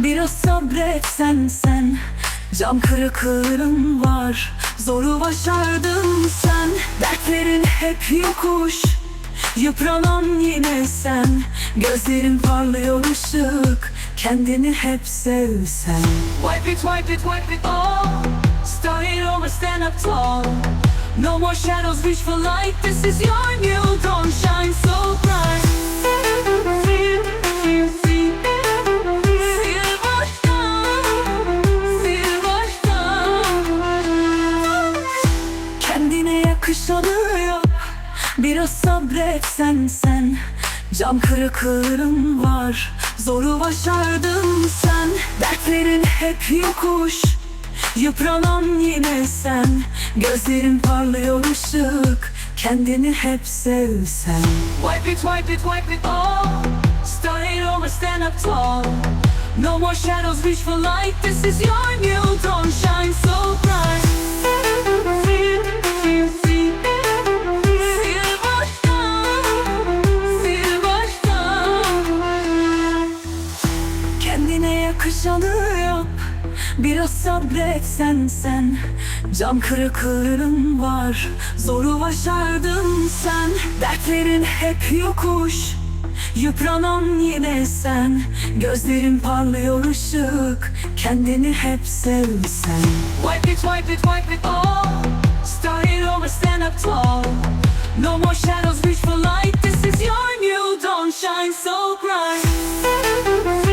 sabret sen sen Cam kırıklarım var. Zoru başardın sen Dertlerin hep yokuş. Yıpranan yine sen Gözlerin parlıyor ışık. Kendini hep sevsen. Wipe it, wipe it, wipe it all. Start it over, stand up tall. No more shadows, reach for light. This is your new dawn, shine so bright Biraz sabret sen? Cam kırıklarım var Zoru başardın sen. Dertlerin hep yokuş Yıpranan yine sen. Gözlerin parlıyor ışık Kendini hep sevsen. Wipe it, wipe it, wipe it all. Start it over, stand up tall. No more shadows, reach for light. This is your new dawn, shine so bright sabret sen sen Cam kırıklarım var Zoru başardın sen. Dertlerin hep yokuş Yıpranan yine sen. Gözlerin parlıyor ışık Kendini hep sevsen. Wipe it, wipe it, wipe it all Start it over, stand up tall. No more shadows, reach for light This is your new dawn, shine so bright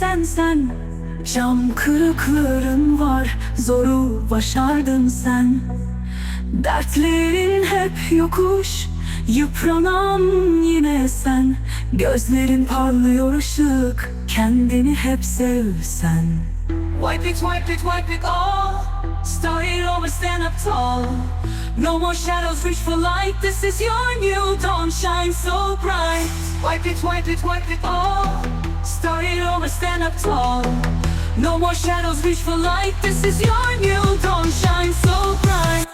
sen sen. Cam kırıkların var Zoru başardın sen. Dertlerin hep yokuş Yıpranan yine sen. Gözlerin parlıyor ışık Kendini hep sevsen. Wipe it, wipe it, wipe it all. Start it over, stand up tall. No more shadows, reach for light. This is your new dawn, shine so bright. Wipe it, wipe it, wipe it all Start it over, stand up tall. No more shadows, reach for light. This is your new dawn, shine so bright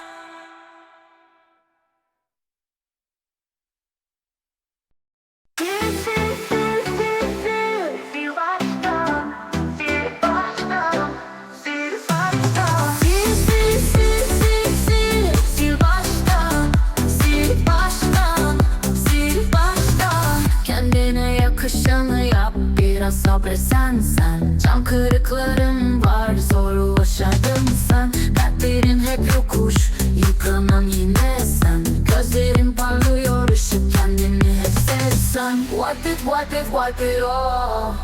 Wipe it, wipe it, all.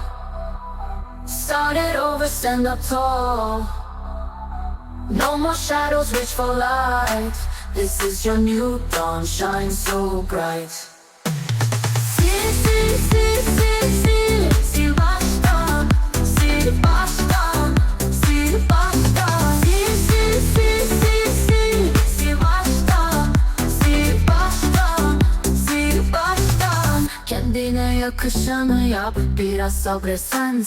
Start it over, stand up tall. No more shadows, reach for light. This is your new dawn, shine so bright. Sil, sil, sil, sil, biraz sabret sen.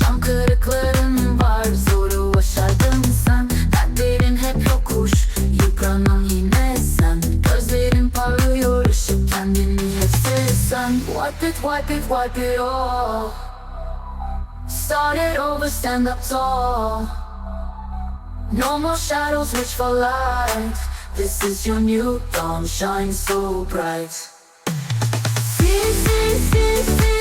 Cam kırıkların var, zoru başardın sen. Dertlerin hep yokuş, yıpranan yine sen. Gözlerin parlıyor, ışık kendini hep sevsen. Wipe it, wipe it, wipe it all. Start it over, stand up tall. No more shadows, reach for light. This is your new dawn, shine so bright. Sil, sil, sil, sil,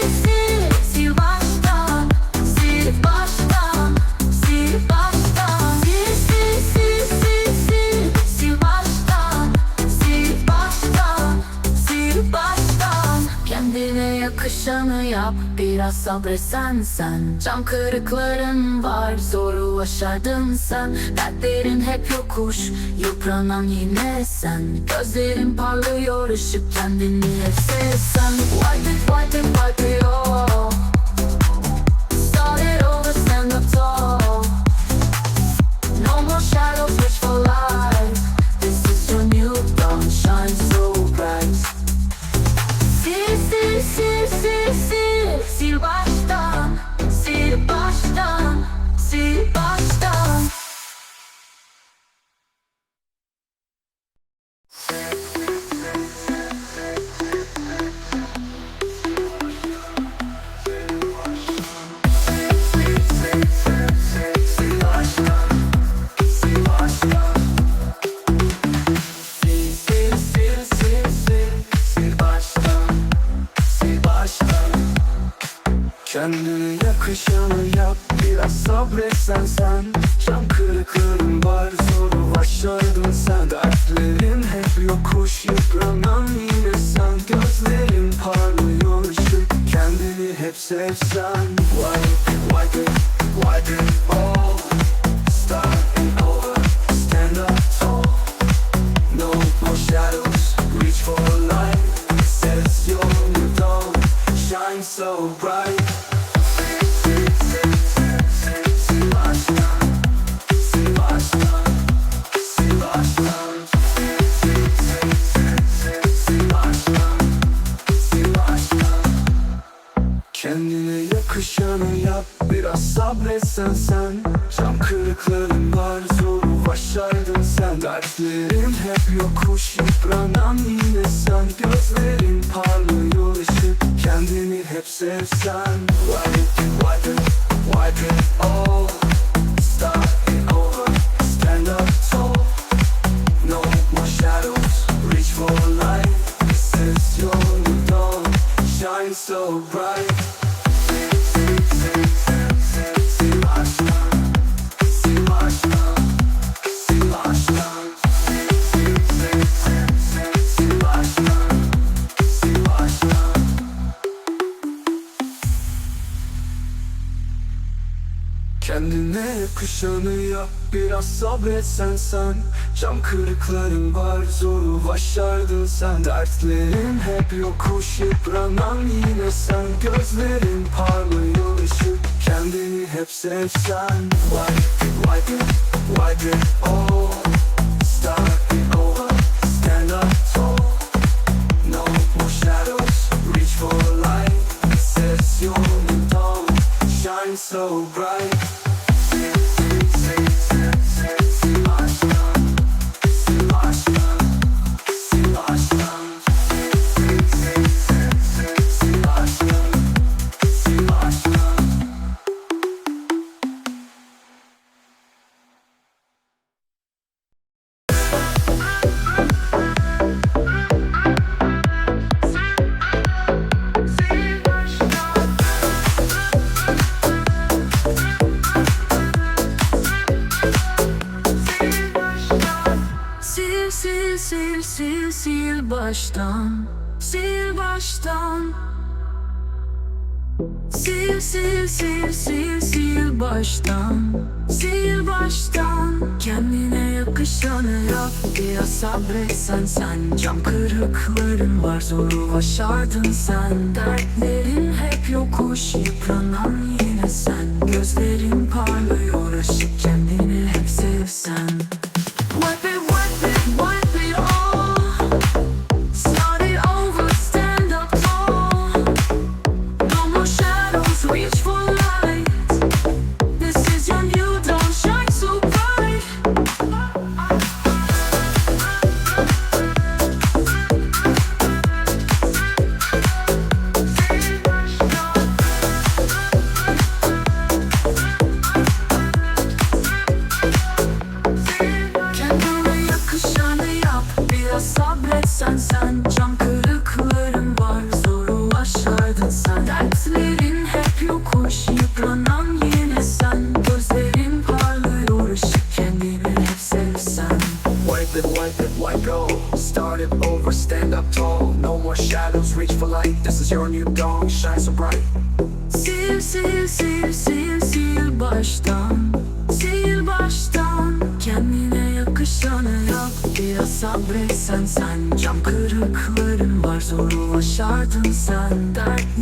Biraz sabretsen sen. Cam kırıkların var Zoru başardın sen. Dertlerin hep yokuş Yıpranan yine sen. Gözlerin parlıyor ışık kendini hep sevsen. Wipe it wipe it wipe it all Biraz sabretsen sen Cam kırıkların var Zoru başardın sen. Dertlerin hep yokuş Yıpranan yine sen. Gözlerin parlıyor ışık Kendini hep sevsen. Wipe it, wipe it, wipe sen Dertlerin hep yokuş Yıpranan yine sen. Gözlerin parlıyor ışık Kendini hep sevsen. Wipe it, wipe it, wipe it all Starting yakışanı yap Biraz sabretsen sen. Cam kırıkların var Zoru başardın sen. Dertlerin hep yokuş Yıpranan yine sen. Gözlerin parlıyor ışık Kendini hep sevsen. İt, wipe it, wipe it all Starting over? Stand up tall. No more shadows. Reach for light. İs your new dawn Shine so bright baştan Sil baştan. Sil sil sil sil sil baştan. Sil baştan. Kendine yakışanı yap Biraz sabretsen sen Cam kırıkların var Zoru başardın sen. Dertlerin hep yokuş Yıpranan yine sen. Gözlerin parlıyor ışık Kendini hep sevsen for light. This is your new dawn, shine so bright. Sil sil sil sil sil baştan. Sil baştan. Kendine yakışanı yap Biraz sabretsen sen. Cam kırıkların var zoru başardın sen. Yıpranan